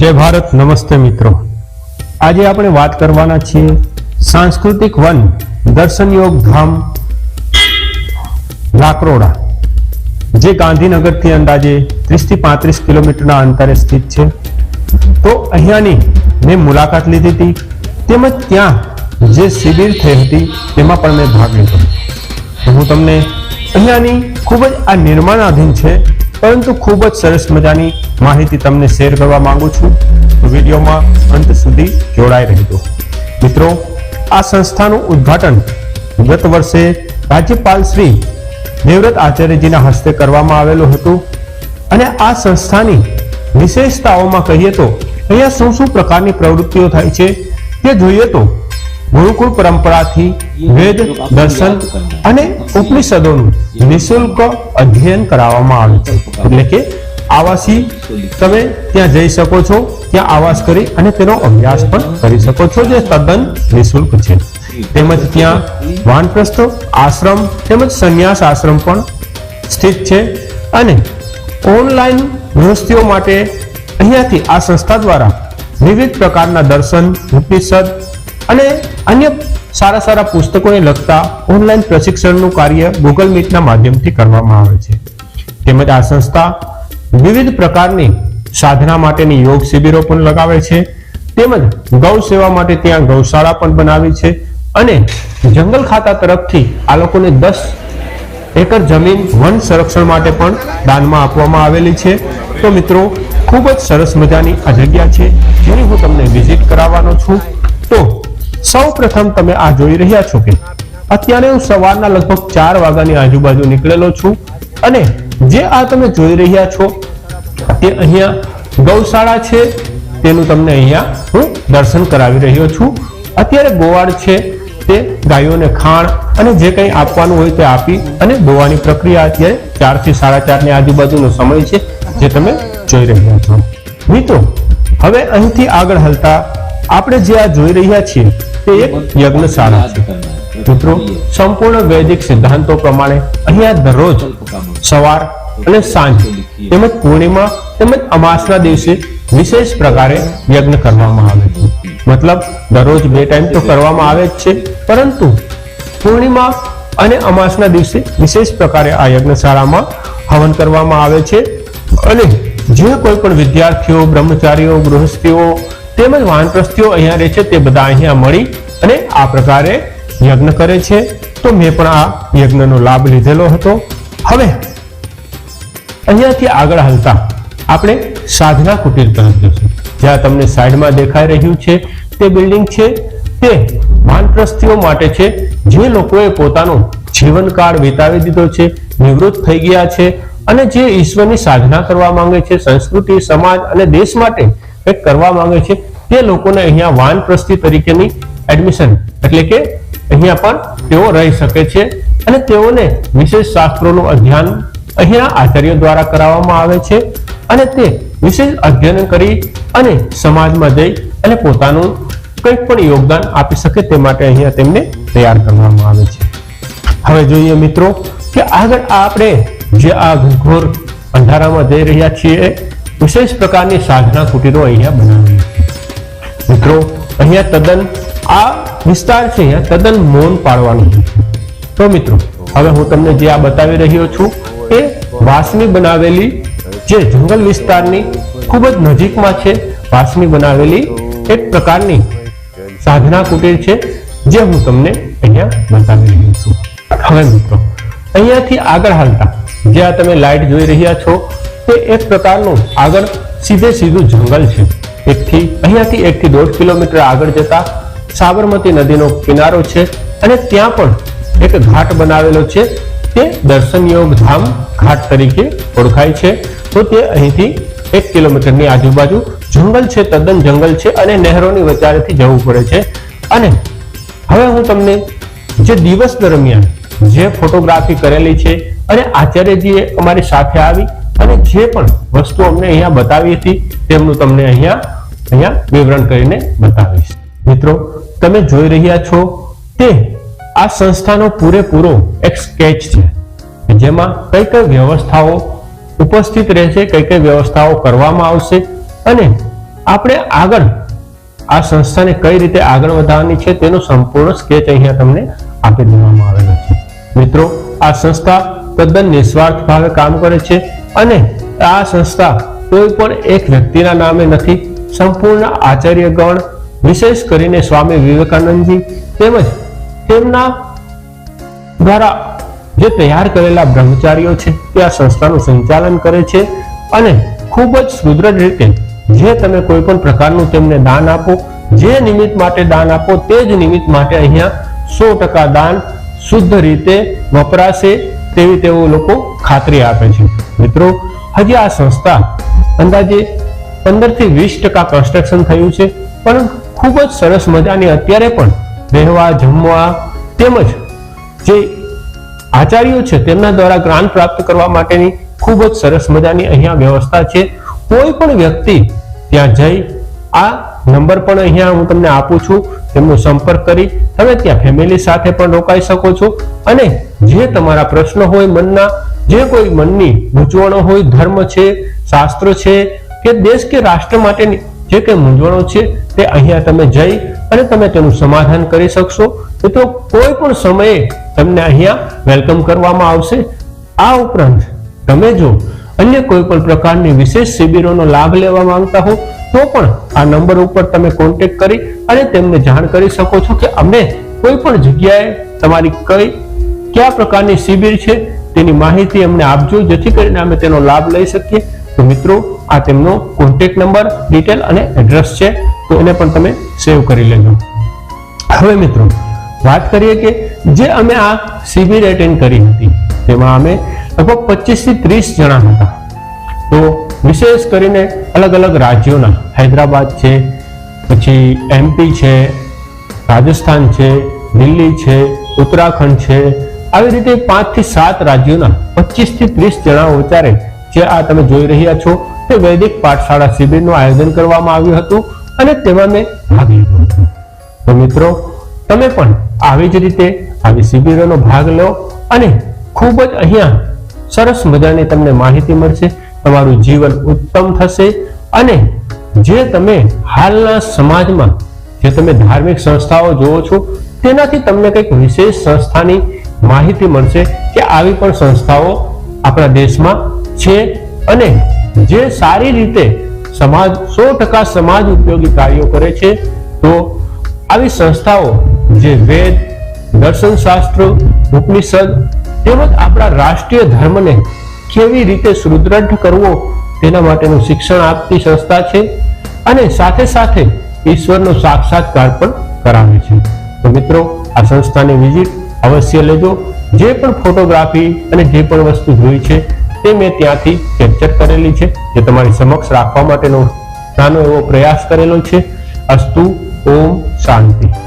જય ભારત, નમસ્તે મિત્રો. આજે આપણે વાત કરવાના છીએ સાંસ્કૃતિક વન, દર્શન યોગ ધામ, લાકરોડા, જે ગાંધીનગરથી અંદાજે ત્રીસથી પાંત્રીસ કિલોમીટરના અંતરે સ્થિત છે. તો અહીંયાની મેં મુલાકાત લીધી હતી, તેમજ ત્યાં જે શિબિર થઈ હતી, તેમાં પણ મેં ભાગ લીધો. હું તમને અહીંયાની ખૂબ જ આ નિર્માણાધીન છે પરંતુ ખૂબ જ સરસ મજાની માહિતી તમને શેર કરવા માંગુ છું. વિડીયોમાં અંત સુધી જોડાઈ રહેજો. મિત્રો, આ સંસ્થાનું ઉદ્ઘાટન ગત વર્ષે રાજ્યપાલ શ્રી દેવવ્રત આચાર્યજીના હસ્તે કરવામાં આવેલું હતું. અને આ સંસ્થાની વિશેષતાઓમાં કહીએ તો અહીંયા શું શું પ્રકારની પ્રવૃત્તિઓ થાય છે તે જોઈએ તો ગુરુકુળ પરંપરાથી વેદ, દર્શન અને ઉપનિષદોનું નિઃશુલ્ક અધ્યયન કરાવવામાં આવે છે. એટલે કે આવાસી તમે ત્યાં જઈ શકો છો, ત્યાં આવાસ કરી અને તેનો અભ્યાસ પણ કરી શકો છો, જે તદ્દન નિશુલ્ક છે. તેમજ ત્યાં વાનપ્રસ્થ આશ્રમ તેમજ સંન્યાસ આશ્રમ પણ સ્થિત છે અને ઓનલાઈન ગૃહસ્થીઓ માટે અહીંયાથી આ સંસ્થા દ્વારા વિવિધ પ્રકારના દર્શન, ઉપનિષદ અને અન્ય સારા સારા પુસ્તકોને લગતા ઓનલાઈન પ્રશિક્ષણનું કાર્ય ગૂગલ મીટના માધ્યમથી કરવામાં આવે છે. તેમજ આ સંસ્થા વિવિધ પ્રકારની સાધના માટેની યોગ શિબિરો પણ લગાવે છે. તેમજ ગૌ સેવા માટે ત્યાં ગૌશાળા પણ બનાવી છે. અને જંગલ ખાતા તરફથી આ લોકોને દસ એકર જમીન વન સંરક્ષણ માટે પણ દાનમાં આપવામાં આવેલી છે. તો મિત્રો, ખૂબ જ સરસ મજાની આ જગ્યા છે. જેની હું તમને વિઝિટ કરાવવાનો છું. તો સૌ પ્રથમ તમે આ જોઈ રહ્યા છો કે અત્યારે હું સવારના લગભગ ચાર વાગ્યાની આજુબાજુ નીકળેલો છું અને જે આ તમે જોઈ રહ્યા છો તે અહીંયા ગૌશાળા છે, તેનું તમને અહીંયા હું દર્શન કરાવી રહ્યો છું. અત્યારે ગોવાળ છે, તે ગાયોને ખાણ અને જે કંઈ આપવાનું હોય તે આપી અને દોવાની પ્રક્રિયા અત્યારે ચારથી સાડા ચારની આજુબાજુનો સમય છે જે તમે જોઈ રહ્યા છો. મિત્રો, હવે અહીંથી આગળ હલતા આપણે જે આ જોઈ રહ્યા છીએ તે એક યજ્ઞશાળા છે. મિત્રો, સંપૂર્ણ વૈદિક સિદ્ધાંતો પ્રમાણે અહીંયા દરરોજ સવાર અને સાંજ તેમજ પૂર્ણિમા તેમજ અમાસના દિવસે વિશેષ પ્રકારે યજ્ઞ કરવામાં આવે છે. મતલબ, દરરોજ બે ટાઈમ તો કરવામાં આવે જ છે, પરંતુ પૂર્ણિમા અને અમાસના દિવસે વિશેષ પ્રકારે આ યજ્ઞશાળામાં હવન કરવામાં આવે છે. અને જે કોઈ પણ વિદ્યાર્થીઓ, બ્રહ્મચારીઓ, ગૃહસ્થીઓ તેમજ વાનપ્રસ્થીઓ અહીંયા રહે છે, તે બધા અહીંયા મળી અને આ પ્રકારે યજ્ઞ કરે છે. તો મેં પણ આ યજ્ઞનો લાભ લીધેલો હતો. હવે અહીંયાથી આગળ હાલતા આપણે સાધના કુટીર તરફ જઈશું. જ્યાં તમને સાઈડમાં દેખાઈ રહ્યું છે, તે બિલ્ડિંગ છે, તે વાનપ્રસ્થીઓ માટે છે. જે લોકોએ પોતાનો જીવનકાળ વિતાવી દીધો છે, નિવૃત્ત થઈ ગયા છે અને જે ઈશ્વરની સાધના કરવા માંગે છે, સંસ્કૃતિ, સમાજ અને દેશ માટે કંઈક કરવા માંગે છે, તે લોકોને અહીંયા વાનપ્રસ્થી તરીકેની એડમિશન એટલે કે અહીંયા પણ તેઓ રહી શકે છે અને તેઓને વિશેષ શાસ્ત્રોનું અધ્યયન અહીંયા આચાર્ય દ્વારા કરાવવામાં આવે છે અને તે વિશેષ અધ્યયન કરી અને સમાજમાં જઈ અને પોતાનું કંઈક પણ યોગદાન આપી શકે તે માટે અહીંયા તેમને તૈયાર કરવામાં આવે છે. હવે જોઈએ મિત્રો કે આગળ આપણે જે આ ઘોર અંધારામાં જઈ રહ્યા છીએ વિશેષ પ્રકારની સાધના કુટીરો અહીંયા બનાવી. મિત્રો, અહીંયા તદ્દન આ વિસ્તાર છે, અહીંયા તદ્દન મૌન પાડવાનું તો મિત્રો, હવે હું તમને જે આ બતાવી રહ્યો છું, એ વાંસની બનાવેલી જે જંગલ વિસ્તારની ખૂબ જ નજીકમાં છે, વાંસની બનાવેલી એક પ્રકારની સાધના કુટીર છે, જે હું તમને અહીંયા બતાવી રહ્યો છું. હવે મિત્રો, અહીંયાથી આગળ હાલતા, જે આ તમે લાઈટ જોઈ રહ્યા છો તે એક પ્રકારનું આગળ સીધે સીધું જંગલ છે. એકથી, અહીંયાથી એકથી દોઢ કિલોમીટર આગળ જતા સાબરમતી નદીનો કિનારો છે અને ત્યાં પણ એક ઘાટ બનાવેલો છે. તે દર્શનયોગ ધામ ઘાટ તરીકે ઓળખાય છે. તો તે અહીંથી એક કિલોમીટરની આજુબાજુ જંગલ છે, તદ્દન જંગલ છે અને નહેરોની વચારેથી જવું પડે છે. અને હવે હું તમને જે દિવસ દરમિયાન જે ફોટોગ્રાફી કરેલી છે અને આચાર્યજીએ અમારી સાથે આવી અને જે પણ વસ્તુ અમને અહીંયા બતાવી હતી, તેમનું તમને અહીંયા અહીંયા વિવરણ કરીને બતાવીશ. મિત્રો, તમે જોઈ રહ્યા છો તે આ સંસ્થાનો પૂરેપૂરો એક સ્કેચ છે જેમાં કઈ કઈ વ્યવસ્થાઓ ઉપસ્થિત રહેશે, કઈ કઈ વ્યવસ્થાઓ કરવામાં આવશે અને આપણે આગળ આ સંસ્થાને કઈ રીતે આગળ વધારવાની છે, તેનો સંપૂર્ણ સ્કેચ અહીંયા તમને આપી દેવામાં આવેલો છે. મિત્રો, આ સંસ્થા તદ્દન નિસ્વાર્થ ભાવે કામ કરે છે અને આ સંસ્થા કોઈ પણ એક વ્યક્તિના નામે નથી, સંપૂર્ણ આચાર્યગણ વિશેષ કરીને સ્વામી વિવેકાનંદજી તેમજ તેમના દ્વારા જે તૈયાર કરેલા બ્રહ્મચારીઓ છે તે આ સંસ્થાનું સંચાલન કરે છે અને ખૂબ જ સુદૃઢ રીતે જે તમે કોઈ પણ પ્રકારનું તેમને દાન આપો, જે નિમિત્ત માટે દાન આપો તે જ નિમિત્ત માટે અહીંયા સો ટકા દાન શુદ્ધ રીતે વપરાશે તેવી તેઓ લોકો ખાતરી આપે છે. મિત્રો, હજી આ સંસ્થા અંદાજે પંદરથી વીસ ટકા કન્સ્ટ્રક્શન થયું છે, પણ ખૂબ જ સરસ મજાની અત્યારે પણ રહેવા, જમવા તેમજ જે આચાર્યો છે, તેમના દ્વારા ગ્રાન્ટ પ્રાપ્ત કરવા માટેની ખૂબ જ સરસ મજાની અહીંયા વ્યવસ્થા છે. કોઈ પણ વ્યક્તિ ત્યાં જઈ આ નંબર પણ અહીંયા હું તમને આપું છું, તેમનો સંપર્ક કરી તમે ત્યાં ફેમિલી સાથે પણ રોકાઈ શકો છો. અને જે તમારા પ્રશ્નો હોય મનના, જે કોઈ મનની મૂંઝવણો હોય, ધર્મ છે, શાસ્ત્ર છે, કે દેશ કે રાષ્ટ્ર માટેની જે કંઈ મૂંઝવણો છે, તે અહીંયા તમે જઈ અને તમે તેનું સમાધાન કરી શકશો. તો કોઈ પણ સમયે તમને અહીંયા વેલકમ કરવામાં આવશે. આ ઉપરાંત તમે જો અન્ય કોઈ પણ પ્રકારની વિશેષ શિબિરોનો લાભ લેવા માંગતા હો તો પણ આ નંબર ઉપર તમે કોન્ટેક્ટ કરી અને તેમને જાણ કરી શકો છો કે અમને કોઈ પણ જગ્યાએ તમારી કઈ, કયા પ્રકારની શિબિર છે તેની માહિતી અમને આપજો, જેથી કરીને અમે તેનો લાભ લઈ શકીએ. તો મિત્રો, આ તેમનો કોન્ટેક્ટ નંબર ડિટેલ અને એડ્રેસ છે, તો એને પણ તમે સેવ કરી લેજો. હવે મિત્રો, વાત કરીએ કે જે અમે આ શિબિર એટેન્ડ કરી હતી, તેમાં અમે લગભગ પચીસથી ત્રીસ જણા હતા. તો વિશેષ કરીને અલગ અલગ રાજ્યોના. હૈદરાબાદ છે, પછી એમપી છે, રાજસ્થાન છે, દિલ્હી છે, ઉત્તરાખંડ છે. આવી રીતે પાંચથી સાત રાજ્યોના પચીસથી ત્રીસ જણા વિચારે જે આ તમે જોઈ રહ્યા છો તે વૈદિક પાઠશાળા શિબિરનું આયોજન કરવામાં આવ્યું હતું અને તેમાં મેં ભાગ લીધો હતો. તો મિત્રો, તમે પણ આવી જ રીતે આવી શિબિરોનો ભાગ લો અને ખૂબ જ અહીંયા સરસ મજાની તમને માહિતી મળશે. તમારું જીવન ઉત્તમ થશે અને જે તમે હાલના સમાજમાં જે તમે ધાર્મિક સંસ્થાઓ જોવો છો, તેનાથી તમને કંઈક વિશેષ સંસ્થાની માહિતી મળશે કે આવી પણ સંસ્થાઓ આપણા દેશમાં છે અને જે સારી રીતે સમાજ, સો ટકા સમાજ ઉપયોગી કાર્યો કરે છે, તો આવી સંસ્થાઓ જે વેદ, દર્શન શાસ્ત્ર, ઉપનિષદ તેમજ આપણા રાષ્ટ્રીય ધર્મને કેવી રીતે સુદૃઢ કરવો તેના માટેનું શિક્ષણ આપતી સંસ્થા છે અને સાથે સાથે ઈશ્વરનો સાક્ષાત્કાર પણ કરાવે છે. તો મિત્રો, આ સંસ્થાની વિઝિટ અવશ્ય લેજો. જે પણ ફોટોગ્રાફી અને જે પણ વસ્તુ જોઈ છે તે મેં ત્યાંથી કેપ્ચર કરેલી છે, જે તમારી સમક્ષ રાખવા માટેનો નાનો એવો પ્રયાસ કરેલો છે. અસ્તુ, ઓમ શાંતિ.